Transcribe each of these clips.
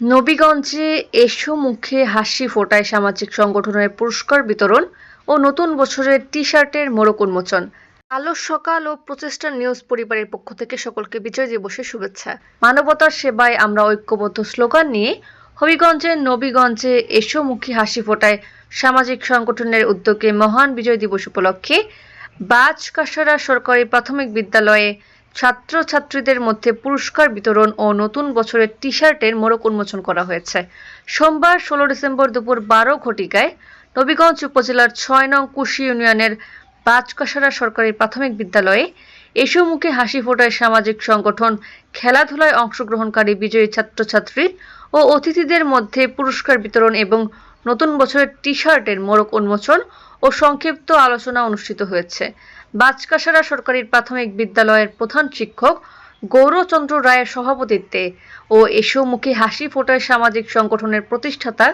নবীগঞ্জে এসো মুখে হাসি ফোটায় সামাজিক সংগঠনের পুরস্কার বিতরণ ও নতুন বছরের টি শার্টের মোড়ক উন্মোচন। আলো সকাল ও প্রচেষ্টা নিউজ পরিবারের পক্ষ থেকে সকলকে বিজয় দিবসের শুভেচ্ছা। মানবতার সেবায় আমরা ঐক্যবদ্ধ স্লোগান নিয়ে হবিগঞ্জের নবীগঞ্জে এসো মুখী হাসি ফোটায় সামাজিক সংগঠনের উদ্যোগে মহান বিজয় দিবস উপলক্ষে বাজকাসারা সরকারি প্রাথমিক বিদ্যালয়ে ছাত্রছাত্রীদের মধ্যে পুরস্কার বিতরণ ও নতুন বছরের টি শার্টের মোড়ক উন্মোচন করা হয়েছে। সোমবার ষোলো ডিসেম্বর দুপুর বারো ঘটিকায় নবীগঞ্জ উপজেলার ছয় নং কুশি ইউনিয়নের বাজকাসারা সরকারি প্রাথমিক বিদ্যালয়ে এসো মুখে হাসি ফোটায় সামাজিক সংগঠন খেলাধুলায় অংশগ্রহণকারী বিজয়ী ছাত্রছাত্রী ও অতিথিদের মধ্যে পুরস্কার বিতরণ এবং নতুন বছরের টি শার্টের মোড়ক উন্মোচন ও সংক্ষিপ্ত আলোচনা অনুষ্ঠিত হয়েছে। বাজকাসারা সরকারি প্রাথমিক বিদ্যালয়ের প্রধান শিক্ষক গৌরচন্দ্র রায়ের সভাপতিত্বে ও এসো মুখে হাসি ফোটায় সামাজিক সংগঠনের প্রতিষ্ঠাতা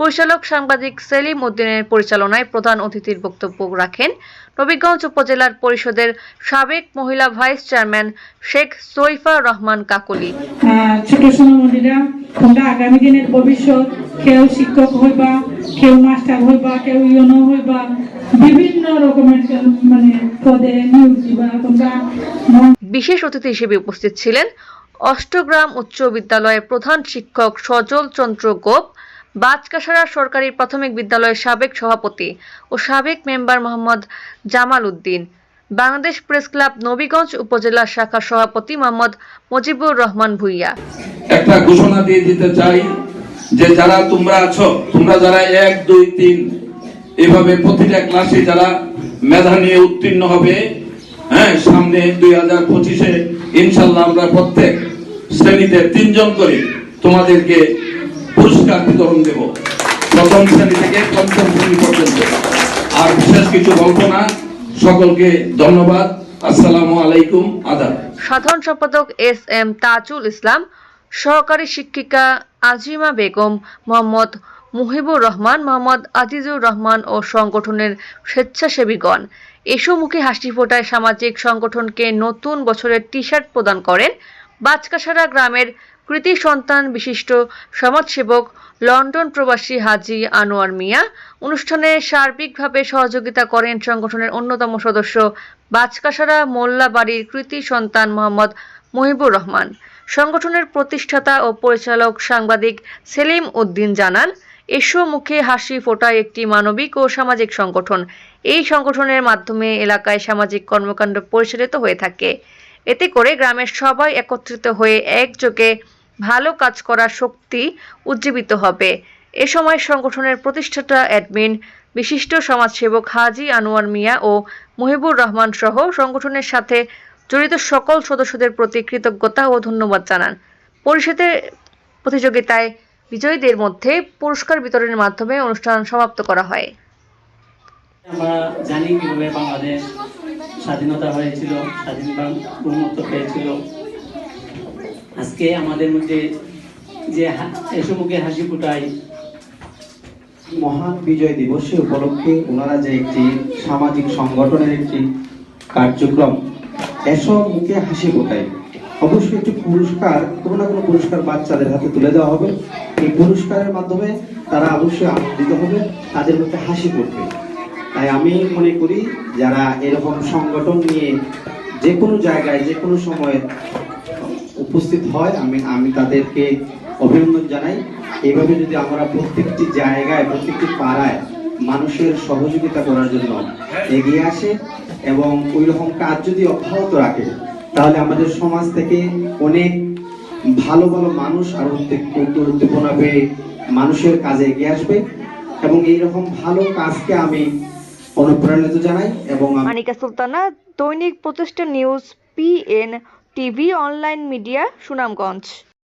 পরিচালক সাংবাদিক সেলিম উদ্দিনের পরিচালনায় প্রধান অতিথির বক্তব্য রাখেন নবীগঞ্জ উপজেলার পরিষদের সাবেক মহিলা ভাইস চেয়ারম্যান শেখ সৈফা রহমান কাকলি। ছোট সোনামণিরা তোমরা আগামী দিনের ভবিষ্যৎ কেউ শিক্ষক হইবা কেউ মাস্টার হইবা কেউ ইউনো হইবা বিভিন্ন রকমের মানে পদে নিয়োগ দিবা তোমরা। বিশেষ অতিথি হিসেবে উপস্থিত ছিলেন অষ্টগ্রাম উচ্চ বিদ্যালয়ের প্রধান শিক্ষক সজল চন্দ্র গোপ বাজকাসারা সরকারি প্রাথমিক বিদ্যালয়ের সাবেক সভাপতি ও সাবেক member Mohammad Jamal Uddin Bangladesh press club Nabiganj উপজেলা শাখার সভাপতি মোহাম্মদ মুজিবুর রহমান ভুইয়া। একটা ঘোষণা দিয়ে দিতে চাই যে যারা তোমরা আছো, তোমরা যারা এক, দুই, তিন, এভাবে প্রতিটা ক্লাসে যারা মেধা নিয়ে উত্তীর্ণ হবে হ্যাঁ সামনে দুই হাজার পঁচিশে ইনশাল্লাহ আমরা প্রত্যেক শ্রেণীতে তিনজন করে তোমাদেরকে পুরস্কার বিতরণ দেব। প্রথম শ্রেণি থেকে পঞ্চম শ্রেণি পর্যন্ত। আর বিশেষ কিছু বলব না, সকলকে ধন্যবাদ। আসসালামু আলাইকুম, আদাব। সাধারণ সম্পাদক এস এম তাজুল ইসলাম, সহকারী শিক্ষিকা আজিমা বেগম, মোহাম্মদ মুহিবুর রহমান, মোহাম্মদ আজিজুর রহমান ও সংগঠনের স্বেচ্ছাসেবীগণ। এসো মুখে হাসি ফোটায় সামাজিক সংগঠনকে নতুন বছরের টি শার্ট প্রদান করেন বাজকাসারা গ্রামের কৃতি সন্তান বিশিষ্ট সমাজসেবক, লন্ডন প্রবাসী হাজি আনোয়ার মিয়া। অনুষ্ঠানে সার্বিকভাবে সহযোগিতা করেন সংগঠনের অন্যতম সদস্য বাজকাসারা মোল্লা বাড়ির কৃতি সন্তান মোহাম্মদ মহিবুর রহমান। সংগঠনের প্রতিষ্ঠাতা ও পরিচালক সাংবাদিক সেলিম উদ্দিন জানান, এসো মুখে হাসি ফোটায় একটি মানবিক ও সামাজিক সংগঠন। এই সংগঠনের মাধ্যমে এলাকায় সামাজিক কর্মকাণ্ড পরিচালিত হয়ে থাকে। এতে করে গ্রামের সবাই একত্রিত হয়ে একযোগে ভালো কাজ করার শক্তি উজ্জীবিত হবে। এ সময় সংগঠনের প্রতিষ্ঠাতা অ্যাডমিন বিশিষ্ট সমাজসেবক হাজি আনোয়ার মিয়া ও মুহিবুর রহমান সহ সংগঠনের সাথে জড়িত সকল সদস্যদের প্রতি কৃতজ্ঞতা ও ধন্যবাদ জানান। পরিষদের প্রতিযোগিতায় বিজয়ীদের মধ্যে পুরস্কার বিতরণের মাধ্যমে অনুষ্ঠান সমাপ্ত করা হয়। আমরা জানি কীভাবে বাংলাদেশ স্বাধীনতা হয়েছিল স্বাধীন উন্মুক্ত হয়েছিল। আজকে আমাদের মধ্যে যে এসব মুখে হাসি ফুটাই মহান বিজয় দিবসে উপলক্ষে ওনারা যে একটি সামাজিক সংগঠনের একটি কার্যক্রম এসব মুখে হাসি ফোটায়। অবশ্যই একটি পুরস্কার, কোনো না কোনো পুরস্কার বাচ্চাদের হাতে তুলে দেওয়া হবে। এই পুরস্কারের মাধ্যমে তারা অবশ্যই আনন্দিত হবে, তাদের মধ্যে হাসি ফুটবে। তাই আমি মনে করি, যারা এরকম সংগঠন নিয়ে যে কোনো জায়গায় যে কোনো সময় উপস্থিত হয়, আমি আমি তাদেরকে অভিনন্দন জানাই। এইভাবে যদি আমরা প্রত্যেকটি জায়গায়, প্রত্যেকটি পাড়ায় মানুষের সহযোগিতা করার জন্য এগিয়ে আসে এবং ওই রকম কাজ যদি অব্যাহত রাখে, তাহলে আমাদের সমাজ থেকে অনেক ভালো ভালো মানুষ আর উদ্দীপনা পেয়ে মানুষের কাজে এগিয়ে আসবে এবং এইরকম ভালো কাজকে আমি অনুপ্রাণিত জানাই এবং Manika Sultana, Dainik Pratishtha news, PN TV, online media, Sunamganj.